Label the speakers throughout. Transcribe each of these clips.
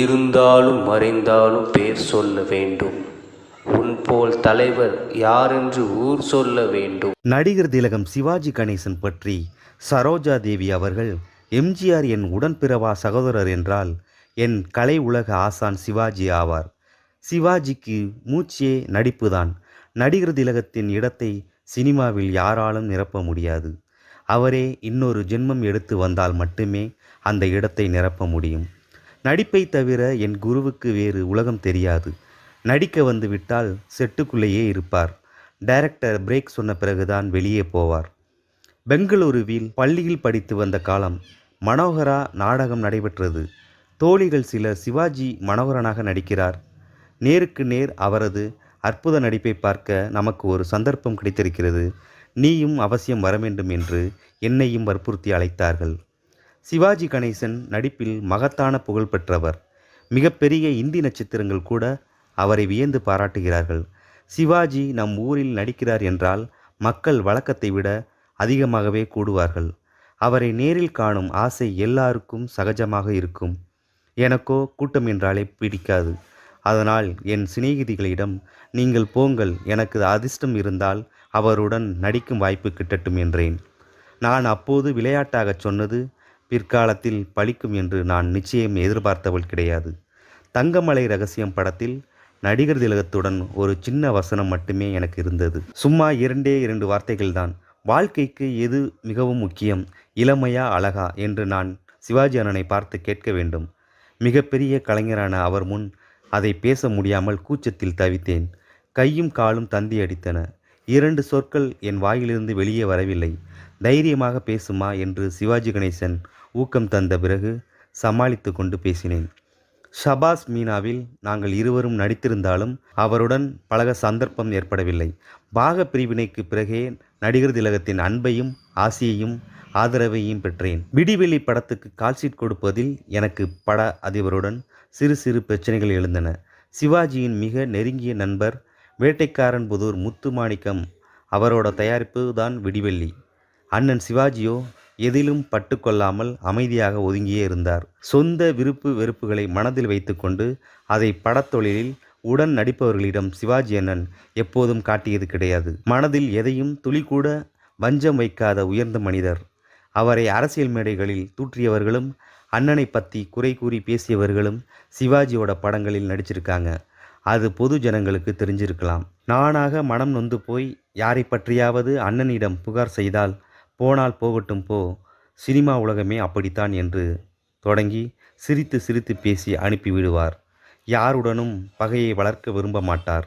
Speaker 1: இருந்தாலும் மறைந்தாலும் பேர் சொல்ல வேண்டும். உன் போல் தலைவர் யாரென்று ஊர் சொல்ல வேண்டும்.
Speaker 2: நடிகர் திலகம் சிவாஜி கணேசன் பற்றி சரோஜா தேவி அவர்கள் எம்ஜிஆர் என் உடன்பிறவா சகோதரர் என்றால் என் கலை உலக ஆசான் சிவாஜி ஆவார். சிவாஜிக்கு மூச்சே நடிப்புதான். நடிகர் திலகத்தின் இடத்தை சினிமாவில் யாராலும் நிரப்ப முடியாது. அவரே இன்னொரு ஜென்மம் எடுத்து வந்தால் மட்டுமே அந்த இடத்தை நிரப்ப முடியும். நடிப்பை தவிர என் குருவுக்கு வேறு உலகம் தெரியாது. நடிக்க வந்து விட்டால் செட்டுக்குள்ளேயே இருப்பார். டைரக்டர் பிரேக் சொன்ன பிறகுதான் வெளியே போவார். பெங்களூருவில் பள்ளியில் படித்து வந்த காலம் மனோகரா நாடகம் நடைபெற்றது. தோழிகள் சிலர் சிவாஜி மனோகரனாக நடிக்கிறார். நேருக்கு நேர் அவரது அற்புத நடிப்பை பார்க்க நமக்கு ஒரு சந்தர்ப்பம் கிடைத்திருக்கிறது. நீயும் அவசியம் வர வேண்டும் என்று என்னையும் வற்புறுத்தி அழைத்தார்கள். சிவாஜி கணேசன் நடிப்பில் மகத்தான புகழ் பெற்றவர். மிகப்பெரிய இந்தி நட்சத்திரங்கள் கூட அவரை வியந்து பாராட்டுகிறார்கள். சிவாஜி நம் ஊரில் நடிக்கிறார் என்றால் மக்கள் வழக்கத்தை விட அதிகமாகவே கூடுவார்கள். அவரை நேரில் காணும் ஆசை எல்லாருக்கும் சகஜமாக இருக்கும். எனக்கோ கூட்டம் என்றாலே பிடிக்காது. அதனால் என் சிநேகிதிகளிடம் நீங்கள் போங்கள் எனக்கு அதிர்ஷ்டம் இருந்தால் அவருடன் நடிக்கும் வாய்ப்பு கிட்டட்டும் என்றேன். நான் அப்போது விளையாட்டாகச் சொன்னது பிற்காலத்தில் பலிக்கும் என்று நான் நிச்சயம் எதிர்பார்த்தவள் கிடையாது. தங்கமலை ரகசியம் படத்தில் நடிகர் திலகத்துடன் ஒரு சின்ன வசனம் மட்டுமே எனக்கு இருந்தது. சும்மா இரண்டே இரண்டு வார்த்தைகள்தான் வாழ்க்கைக்கு எது மிகவும் முக்கியம்? இளமையா அழகா? என்று நான் சிவாஜி அண்ணனை பார்த்து கேட்க வேண்டும். மிகப்பெரிய கலைஞரான அவர் முன் அதை பேச முடியாமல் கூச்சத்தில் தவித்தேன். கையும் காலும் தந்தி அடித்தன. இரண்டு சொற்கள் என் வாயிலிருந்து வெளியே வரவில்லை. தைரியமாக பேசுமா என்று சிவாஜி கணேசன் ஊக்கம் தந்த பிறகு சமாளித்து கொண்டு பேசினேன். ஷபாஸ் மீனாவில் நாங்கள் இருவரும் நடித்திருந்தாலும் அவருடன் பழக சந்தர்ப்பம் ஏற்படவில்லை. பாக பிரிவினைக்கு பிறகே நடிகர் திலகத்தின் அன்பையும் ஆசையையும் ஆதரவையும் பெற்றேன். விடிவெளி படத்துக்கு கால்ஷீட் கொடுப்பதில் எனக்கு பட அதிபருடன் சிறு சிறு பிரச்சனைகள் எழுந்தன. சிவாஜியின் மிக நெருங்கிய நண்பர் வேட்டைக்காரன் புதூர் முத்துமாணிக்கம் அவரோட தயாரிப்பு தான் விடிவெள்ளி. அண்ணன் சிவாஜியோ எதிலும் பட்டுக்கொள்ளாமல் அமைதியாக ஒதுங்கியே இருந்தார். சொந்த விருப்பு வெறுப்புகளை மனதில் வைத்துக்கொண்டு அதை படத்தொழிலில் உடன் நடிப்பவர்களிடம் சிவாஜி அண்ணன் எப்போதும் காட்டியது கிடையாது. மனதில் எதையும் துளி கூட வஞ்சம் வைக்காத உயர்ந்த மனிதர். அவரை அரசியல் மேடைகளில் தூற்றியவர்களும் அண்ணனை பற்றி குறை கூறி பேசியவர்களும் சிவாஜியோட படங்களில் நடிச்சிருக்காங்க. அது பொது ஜனங்களுக்கு தெரிஞ்சிருக்கலாம். நானாக மனம் நொந்து போய் யாரை பற்றியாவது அண்ணனிடம் புகார் செய்தால் போனால் போகட்டும் போ சினிமா உலகமே அப்படித்தான் என்று தொடங்கி சிரித்து சிரித்து பேசி அனுப்பிவிடுவார் யாருடனும் பகையை வளர்க்க விரும்ப மாட்டார்.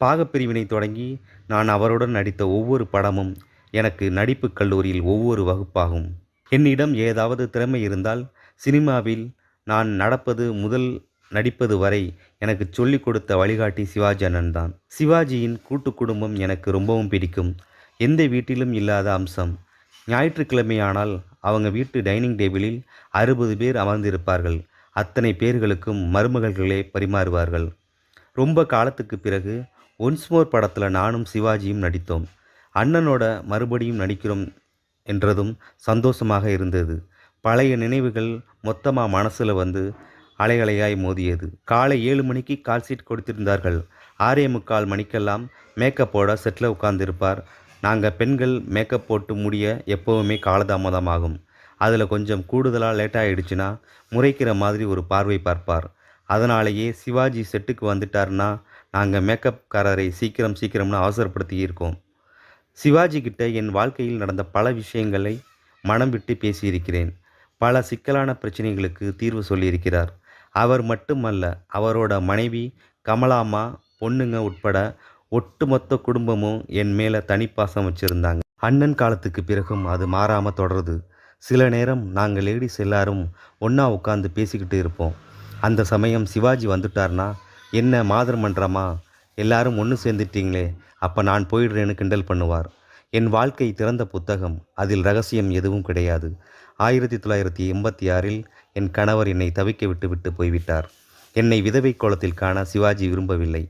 Speaker 2: பாகப்பிரிவினை தொடங்கி நான் அவருடன் நடித்த ஒவ்வொரு படமும் எனக்கு நடிப்புக் கல்லூரியில் ஒவ்வொரு வகுப்பாகும். என்னிடம் ஏதாவது திறமை இருந்தால் சினிமாவில் நான் நடப்பது முதல் நடிப்பது வரை எனக்கு சொல்லிக் கொடுத்த வழிகாட்டி சிவாஜி அண்ணன் தான். சிவாஜியின் கூட்டு குடும்பம் எனக்கு ரொம்பவும் பிடிக்கும். எந்த வீட்டிலும் இல்லாத அம்சம். ஞாயிற்றுக்கிழமையானால் அவங்க வீட்டு டைனிங் டேபிளில் அறுபது பேர் அமர்ந்திருப்பார்கள். அத்தனை பேர்களுக்கும் மருமகள்களே பரிமாறுவார்கள். ரொம்ப காலத்துக்கு பிறகு ஒன்ஸ்மோர் படத்தில் நானும் சிவாஜியும் நடித்தோம். அண்ணனோட மறுபடியும் நடிக்கிறோம் என்றதும் சந்தோஷமாக இருந்தது. பழைய நினைவுகள் மொத்தமாக மனசில் வந்து அலைகளையாய் மோதியது. காலை ஏழு மணிக்கு கால் சீட் கொடுத்திருந்தார்கள். ஆறே முக்கால் மணிக்கெல்லாம் மேக்கப்போட செட்டில் உட்கார்ந்திருப்பார். நாங்கள் பெண்கள் மேக்கப் போட்டு முடிய எப்போவுமே காலதாமதமாகும். அதில் கொஞ்சம் கூடுதலாக லேட் ஆகிடுச்சுன்னா முறைக்கிற மாதிரி ஒரு பார்வை பார்ப்பார். அதனாலேயே சிவாஜி செட்டுக்கு வந்துட்டார்னா நாங்கள் மேக்கப்காரரை சீக்கிரம் சீக்கிரம்னு அவசரப்படுத்தி இருக்கோம். சிவாஜி கிட்ட என் வாழ்க்கையில் நடந்த பல விஷயங்களை மனம் விட்டு பேசியிருக்கிறேன். பல சிக்கலான பிரச்சனைகளுக்கு தீர்வு சொல்லியிருக்கிறார். அவர் மட்டுமல்ல அவரோட மனைவி கமலாம்மா பொண்ணுங்க உட்பட ஒட்டுமொத்த குடும்பமும் என் மேலே தனிப்பாசம் வச்சுருந்தாங்க. அண்ணன் காலத்துக்கு பிறகும் அது மாறாமல் தொடருது. சில நேரம் நாங்கள் லேடிஸ் எல்லாரும் ஒன்றா உட்காந்து பேசிக்கிட்டு இருப்போம். அந்த சமயம் சிவாஜி வந்துட்டார்னா என்ன மாதர் மன்றமா எல்லாரும் ஒன்று சேர்ந்துட்டீங்களே அப்போ நான் போயிடுறேன்னு கிண்டல் பண்ணுவார். என் வாழ்க்கை திறந்த புத்தகம் அதில் ரகசியம் எதுவும் கிடையாது. ஆயிரத்தி தொள்ளாயிரத்தி எண்பத்தி ஆறில் என் கணவர் என்னை தவிக்க விட்டு விட்டு போய்விட்டார். என்னை விதவை கோலத்தில் காண சிவாஜி விரும்பவில்லை.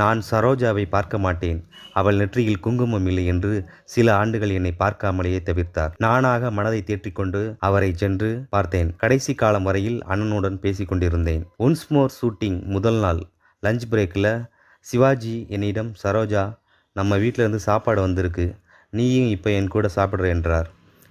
Speaker 2: நான் சரோஜாவை பார்க்க மாட்டேன். அவள் நெற்றியில் குங்குமம் இல்லை என்று சில ஆண்டுகள் என்னை பார்க்காமலேயே தவிர்த்தார். நானாக மனதை தேற்றிக்கொண்டு அவரை சென்று பார்த்தேன். கடைசி காலம் வரையில் அண்ணனுடன் பேசிக்கொண்டிருந்தேன் ஒன்ஸ் மோர் ஷூட்டிங் முதல் நாள் லஞ்ச் பிரேக்கில் சிவாஜி என்னிடம் சரோஜா நம்ம வீட்டிலேருந்து சாப்பாடு வந்திருக்கு. நீயும் இப்போ என் கூட சாப்பிட்ற என்றார்.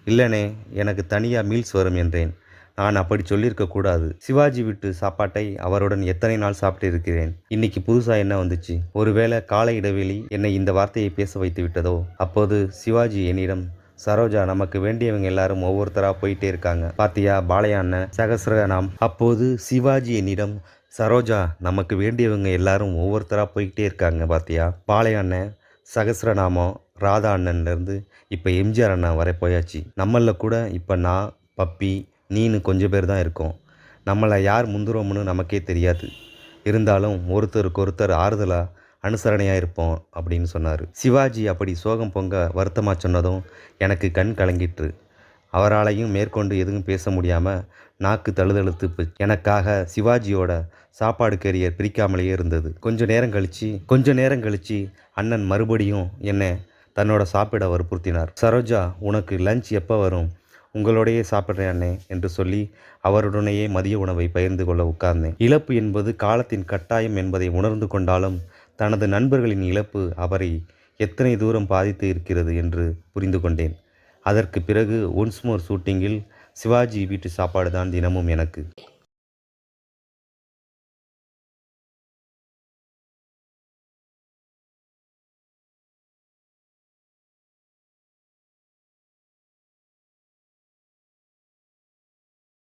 Speaker 2: இல்லைனே எனக்கு தனியாக மீல்ஸ் வரும் என்றேன். நான் அப்படி சொல்லியிருக்க கூடாது. சிவாஜி வீட்டு சாப்பாட்டை அவருடன் எத்தனை நாள் சாப்பிட்டு இருக்கிறேன்? இன்னைக்கு புதுசாக என்ன வந்துச்சு? ஒருவேளை காலை இடைவெளி என்னை இந்த வார்த்தையை பேச வைத்து விட்டதோ? அப்போது சிவாஜி என்னிடம் சரோஜா நமக்கு வேண்டியவங்க எல்லாரும் ஒவ்வொருத்தராக போயிட்டே இருக்காங்க. பாத்தியா பாளையா அண்ணன் சகசிரநாம் அப்போது சிவாஜி என்னிடம் சரோஜா நமக்கு வேண்டியவங்க எல்லாரும் ஒவ்வொருத்தராக போய்கிட்டே இருக்காங்க பாத்தியா? பாளைய அண்ணன் சகசிரநாமம் ராதா அண்ணன்லேருந்து இப்போ எம்ஜிஆர் அண்ணா வரை போயாச்சு. நம்மளில் கூட இப்போ நான் பப்பி நீனு கொஞ்சம் பேர் தான் இருக்கோம். நம்மளை யார் முந்துறோம்னு நமக்கே தெரியாது. இருந்தாலும் ஒருத்தருக்கு ஒருத்தர் ஆறுதலாக அனுசரணையாக இருப்போம் அப்படின்னு சொன்னார். சிவாஜி அப்படி சோகம் பொங்க வருத்தமாக சொன்னதும் எனக்கு கண் கலங்கிற்று. அவராலையும் மேற்கொண்டு எதுவும் பேச முடியாமல் நாக்கு தழுதழுத்து எனக்காக சிவாஜியோட சாப்பாடு கேரியர் பிரிக்காமலேயே இருந்தது. கொஞ்ச நேரம் கழித்து கொஞ்ச நேரம் கழித்து அண்ணன் மறுபடியும் என்னை தன்னோட சாப்பிட வற்புறுத்தினார். சரோஜா உனக்கு லஞ்ச் எப்போ வரும்? உங்களோடையே சாப்பிட்றேன் அண்ணே என்று சொல்லி அவருடனேயே மதிய உணவை பகிர்ந்து கொள்ள உட்கார்ந்தேன். இழப்பு என்பது காலத்தின் கட்டாயம் என்பதை உணர்ந்து கொண்டாலும் தனது நண்பர்களின் இழப்பு அவரை எத்தனை தூரம் பாதித்து இருக்கிறது என்று புரிந்து கொண்டேன். அதற்கு பிறகு ஒன்ஸ் மோர் ஷூட்டிங்கில் சிவாஜி வீட்டு சாப்பாடு தான் தினமும் எனக்கு.